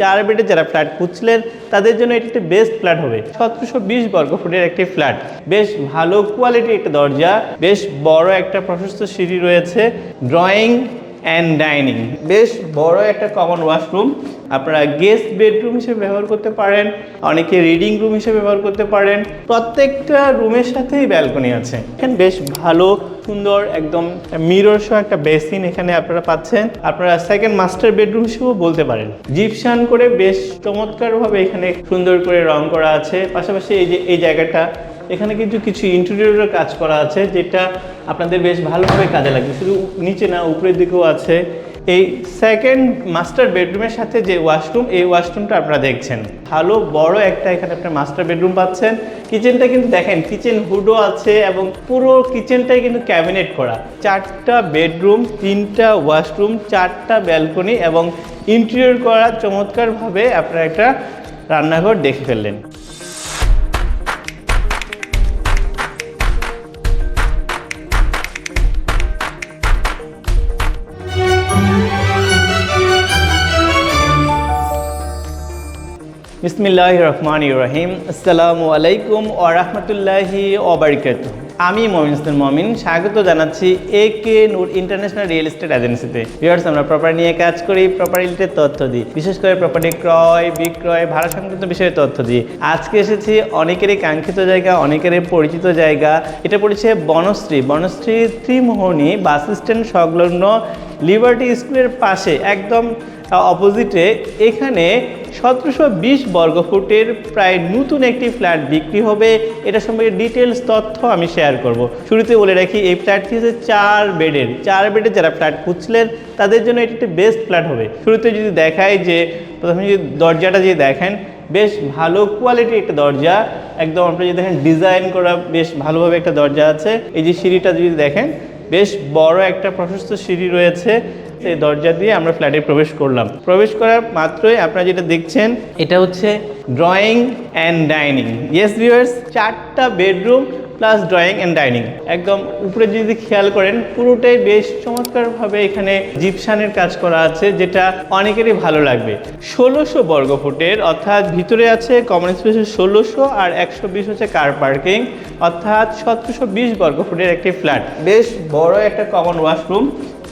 চার বেডে যারা ফ্ল্যাট খুঁজছিলেন, তাদের জন্য এটি একটি বেস্ট ফ্ল্যাট হবে। সতেরোশো বিশ বর্গ ফুটের একটি ফ্ল্যাট বেশ ভালো কোয়ালিটির একটা দরজা, বেশ বড় একটা প্রশস্ত সিঁড়ি রয়েছে ড্রয়িং অ্যান্ড ডাইনিং বেশ বড় একটা কমন ওয়াশরুম আপনারা গেস্ট বেডরুম হিসেবে ব্যবহার করতে পারেন, অনেকে রিডিং রুম হিসেবে ব্যবহার করতে পারেন। প্রত্যেকটা রুমের সাথেই ব্যালকনি আছে। এখানে বেশ ভালো সুন্দর, একদম মিরর সহ একটা বেসিন এখানে আপনারা পাচ্ছেন। আপনারা সেকেন্ড মাস্টার বেডরুম হিসেবেও বলতে পারেন। জিপশান করে বেশ চমৎকারভাবে এখানে সুন্দর করে রং করা আছে। পাশাপাশি এই যে, এই জায়গাটা, এখানে কিন্তু কিছু ইন্টেরিয়রের কাজ করা আছে, যেটা আপনাদের বেশ ভালোভাবে কাজে লাগবে। শুধু নিচে না, উপরের দিকেও আছে। এই সেকেন্ড মাস্টার বেডরুমের সাথে যে ওয়াশরুম এই ওয়াশরুমটা আপনারা দেখছেন। ভালো, বড় একটা এখানে আপনার মাস্টার বেডরুম পাচ্ছেন। কিচেনটা কিন্তু দেখেন কিচেন হুডও আছে এবং পুরো কিচেনটাই কিন্তু ক্যাবিনেট করা। চারটা বেডরুম তিনটা ওয়াশরুম চারটা ব্যালকনি এবং ইন্টেরিয়র করা চমৎকারভাবে আপনারা একটা রান্নাঘর দেখে ফেললেন। বিসমিল্লাহ রহমান রহিম আসসালামু আলাইকুম ও রহমতুল্লাহি ওবরকাত আমি মমিন ইসলাম মমিন, স্বাগত জানাচ্ছি A K Noor international real estate এজেন্সিতে। ভিউয়ার্স আমরা প্রপার্টি নিয়ে কাজ করি প্রপার্টির তথ্য দিই। বিশেষ করে প্রপার্টি ক্রয়, বিক্রয়, ভাড়া সংক্রান্ত বিষয়ে তথ্য দিই। আজকে এসেছি অনেকেরই কাঙ্ক্ষিত জায়গা, অনেকেরই পরিচিত জায়গা। এটা পড়েছে বনশ্রী। বনশ্রী ত্রিমোহনী বাস স্ট্যান্ড সংলগ্ন লিবার্টি স্কুলের পাশে, একদম অপোজিটে এখানে সতেরোশো বিশ বর্গফুটের প্রায় নতুন একটি ফ্ল্যাট বিক্রি হবে। এটা সম্পর্কে ডিটেলস তথ্য আমি শেয়ার করব। শুরুতে বলে রাখি, এই ফ্ল্যাটটি হচ্ছে চার বেডের। চার বেডের যারা ফ্ল্যাট খুঁজছিলেন, তাদের জন্য এটি একটি বেস্ট ফ্ল্যাট হবে। শুরুতে যদি দেখায় যে, প্রথমে যদি দরজাটা যদি দেখেন, বেশ ভালো কোয়ালিটির একটা দরজা। একদম আপনি যদি দেখেন ডিজাইন করা বেশ ভালোভাবে একটা দরজা আছে। এই যে সিঁড়িটা যদি দেখেন, বেশ বড় একটা প্রশস্ত সিঁড়ি রয়েছে। এই দরজা দিয়ে আমরা ফ্ল্যাটে প্রবেশ করলাম। প্রবেশ করার মাত্রই আপনারা যেটা দেখছেন, এটা হচ্ছে drawing and dining yes viewers চারটা bedroom plus drawing and dining একদম উপরে যদি খেয়াল করেন, পুরোটাই বেশ চমৎকারভাবে এখানে জিপসানের কাজ করা আছে, যেটা অনেকেরই ভালো লাগবে। ষোলোশো বর্গ ফুটের, অর্থাৎ ভিতরে আছে কমন স্পেসের ষোলোশো আর একশো বিশ হচ্ছে কার পার্কিং অর্থাৎ সতেরোশো বিশ বর্গ ফুটের একটি ফ্ল্যাট বেশ বড় একটা কমন ওয়াশরুম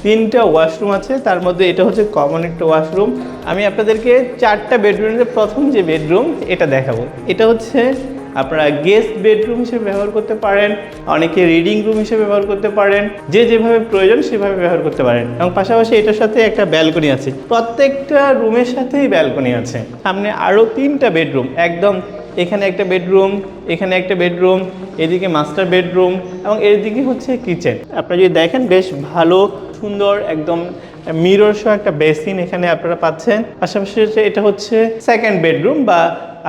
তিনটা ওয়াশরুম আছে, তার মধ্যে এটা হচ্ছে কমন একটা ওয়াশরুম। আমি আপনাদেরকে চারটা বেডরুমের প্রথম যে বেডরুম এটা দেখাবো। এটা হচ্ছে আপনারা গেস্ট বেডরুম হিসেবে ব্যবহার করতে পারেন, অনেকে রিডিং রুম হিসেবে ব্যবহার করতে পারেন, যে যেভাবে প্রয়োজন সেভাবে ব্যবহার করতে পারেন। এবং পাশাপাশি এটার সাথে একটা ব্যালকনি আছে। প্রত্যেকটা রুমের সাথেই ব্যালকনি আছে। সামনে আরও তিনটা বেডরুম একদম এখানে একটা বেডরুম, এখানে একটা বেডরুম, এদিকে মাস্টার বেডরুম এবং এদিকে হচ্ছে কিচেন। আপনারা যদি দেখেন, বেশ ভালো, সুন্দর, একদম মিরর সহ একটা বেসিন এখানে আপনারা পাচ্ছেন। পাশাপাশি এটা হচ্ছে সেকেন্ড বেডরুম বা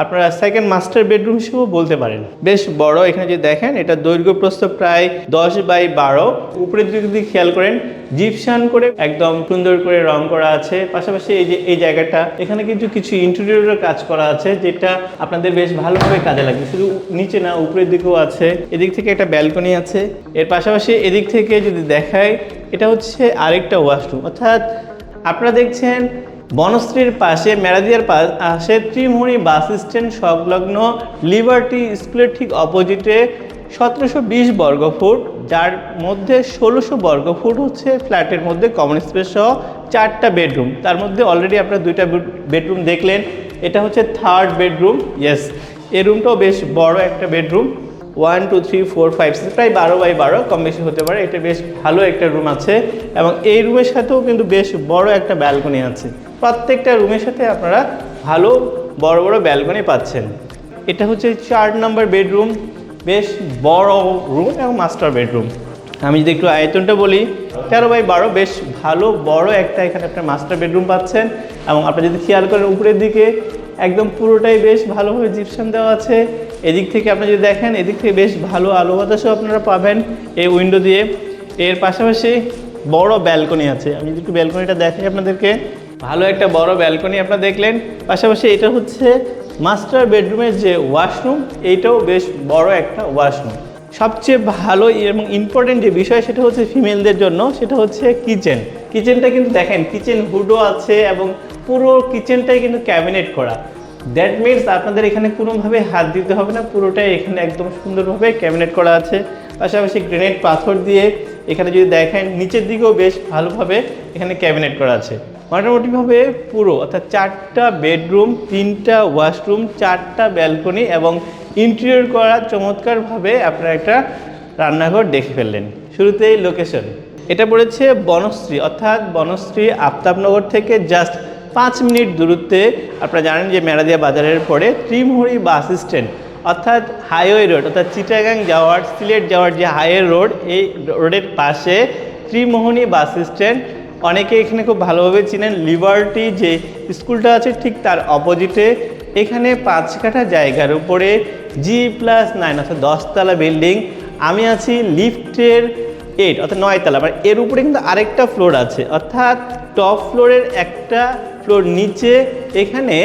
আপনারা সেকেন্ড মাস্টার বেডরুম হিসেবেও বলতে পারেন। বেশ বড়, এখানে যদি দেখেন এটা দৈর্ঘ্য প্রস্থ প্রায় দশ বাই বারো। উপরের দিকে যদি খেয়াল করেন জিপশান করে একদম সুন্দর করে রং করা আছে। পাশাপাশি এই যে, এই জায়গাটা, এখানে কিন্তু কিছু ইন্টেরিয়রের কাজ করা আছে, যেটা আপনাদের বেশ ভালোভাবে কাজে লাগবে। শুধু নিচে না, উপরের দিকেও আছে। এদিক থেকে একটা ব্যালকনি আছে। এর পাশাপাশি এদিক থেকে যদি দেখায় এটা হচ্ছে আরেকটা ওয়াশরুম অর্থাৎ আপনারা দেখছেন, বনশ্রীর পাশে, মেরাদিয়ার পাশে ত্রিমুড়ি বাস স্ট্যান্ড সংলগ্ন লিবার্টি স্কুলের ঠিক অপোজিটে সতেরোশো বিশ বর্গ ফুট, যার মধ্যে ষোলোশো বর্গ ফুট হচ্ছে ফ্ল্যাটের মধ্যে কমন স্পেস সহ চারটা বেডরুম তার মধ্যে অলরেডি আপনারা দুইটা বেডরুম দেখলেন। এটা হচ্ছে থার্ড বেডরুম ইয়েস এই রুমটাও বেশ বড় একটা bedroom one two three four five six প্রায় বারো বাই বারো, কম বেশি হতে পারে। এটা বেশ ভালো একটা রুম আছে। এবং এই রুমের সাথেও কিন্তু বেশ বড় একটা ব্যালকনি আছে। প্রত্যেকটা রুমের সাথে আপনারা ভালো বড় বড় ব্যালকনি পাচ্ছেন। এটা হচ্ছে চার নম্বর বেডরুম বেশ বড় রুম এবং মাস্টার বেডরুম আমি যদি একটু আয়তনটা বলি, তেরো বাই বারো, বেশ ভালো বড় একটা এখানে আপনার মাস্টার বেডরুম পাচ্ছেন। এবং আপনি যদি খেয়াল করেন, উপরের দিকে একদম পুরোটাই বেশ ভালোভাবে জিপসান দেওয়া আছে। এদিক থেকে আপনি যদি দেখেন, এদিক থেকে বেশ ভালো আলো বাতাসও আপনারা পাবেন এই উইন্ডো দিয়ে। এর পাশাপাশি বড় ব্যালকনি আছে। আমি যদি একটু ব্যালকনিটা দেখাই আপনাদেরকে। ভালো একটা বড় ব্যালকনি আপনারা দেখলেন। পাশাপাশি এটা হচ্ছে মাস্টার বেডরুমের যে ওয়াশরুম এইটাও বেশ বড় একটা ওয়াশরুম সবচেয়ে ভালো এবং ইম্পর্টেন্ট যে বিষয় সেটা হচ্ছে ফিমেলদের জন্য, সেটা হচ্ছে কিচেন কিচেনটা কিন্তু দেখেন কিচেন হুডও আছে এবং পুরো কিচেনটাই কিন্তু ক্যাবিনেট করা। দ্যাট মিনস আপনাদের এখানে কোনোভাবে হাত দিতে হবে না, পুরোটাই এখানে একদম সুন্দরভাবে ক্যাবিনেট করা আছে। পাশাপাশি গ্রেনেড পাথর দিয়ে এখানে যদি দেখেন, নিচের দিকেও বেশ ভালোভাবে এখানে ক্যাবিনেট করা আছে। মোটামুটিভাবে পুরো, অর্থাৎ চারটা বেডরুম তিনটা ওয়াশরুম চারটা ব্যালকনি এবং ইন্টেরিয়র করা চমৎকারভাবে আপনারা একটা রান্নাঘর দেখে ফেললেন। শুরুতেই লোকেশন এটা পড়েছে বনশ্রী, অর্থাৎ বনশ্রী আফতাবনগর থেকে জাস্ট পাঁচ মিনিট দূরত্বে আপনারা জানেন যে মেরাদিয়া বাজারের পরে ত্রিমুহরি বাস স্ট্যান্ড, অর্থাৎ হাইওয়ে রোড অর্থাৎ চিটাগাং যাওয়ার, সিলেট যাওয়ার যে হাইওয়ে রোড এই রোডের পাশে ত্রিমোহনী বাস স্ট্যান্ড। অনেকে এখানে খুব ভালোভাবে চিনেন। লিবার্টি যে স্কুলটা আছে ঠিক তার অপোজিটে এখানে পাঁচ কাঠা জায়গার উপরে জি প্লাস নাইন অর্থাৎ দশতলা বিল্ডিং আমি আছি লিফটের এইট অর্থাৎ নয়তলা মানে এর উপরে কিন্তু আরেকটা ফ্লোর আছে। অর্থাৎ টপ ফ্লোরের একটা ফ্লোর নিচে এখানে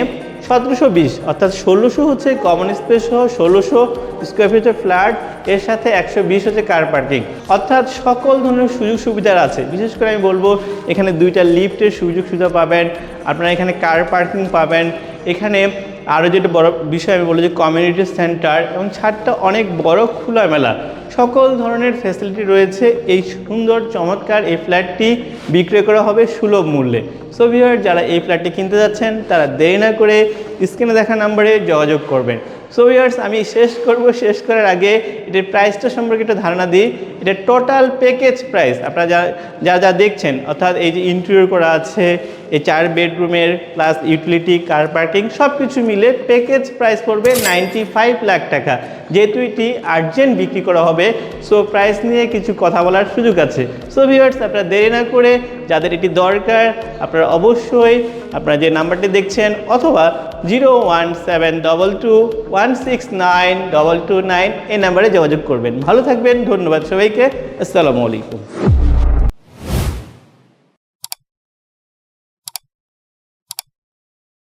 সতেরোশো বিশ, অর্থাৎ ষোলোশো হচ্ছে কমন স্পেস সহ ষোলোশো স্কোয়ার ফিটের ফ্ল্যাট এর সাথে একশো বিশ হচ্ছে কার পার্কিং অর্থাৎ সকল ধরনের সুযোগ সুবিধার আছে। বিশেষ করে আমি বলব, এখানে দুইটা লিফটের সুযোগ সুবিধা পাবেন, আপনারা এখানে কার পার্কিং পাবেন, এখানে আরও যেটা বড় বিষয় আমি বলি যে কমিউনিটি সেন্টার এবং ছাদটা অনেক বড় খোলামেলা সকল ধরনের ফ্যাসিলিটি রয়েছে। এই সুন্দর, চমৎকার এই ফ্ল্যাটটি বিক্রয় করা হবে সুলভ মূল্যে। সো ভিউয়ার যারা এই ফ্ল্যাটটি কিনতে যাচ্ছেন, তারা দেরি না করে স্ক্রিনে দেখা নাম্বারে যোগাযোগ করবেন। সো ভিউয়ার্স আমি শেষ করব, শেষ করার আগে এটার প্রাইসটা সম্পর্কে একটা ধারণা দিই। এটা টোটাল প্যাকেজ প্রাইস আপনারা যা যা যা দেখছেন, অর্থাৎ এই যে ইন্টেরিয়র করা আছে, এই চার বেডরুমের প্লাস ইউটিলিটি কার পার্কিং সব কিছু মিলে প্যাকেজ প্রাইস পড়বে নাইনটি ফাইভ লাখ টাকা। যেহেতু এটি আর্জেন্ট বিক্রি করা হবে সো প্রাইস নিয়ে কিছু কথা বলার সুযোগ আছে। সো ভিউয়ার্স আপনারা দেরি না করে, যাদের এটি দরকার, আপনারা অবশ্যই আপনারা যে নাম্বারটি দেখছেন অথবা zero one seven double two one six nine double two nine এই নাম্বারে যোগাযোগ করবেন। ভালো থাকবেন, ধন্যবাদ সবাইকে, আসসালামু আলাইকুম।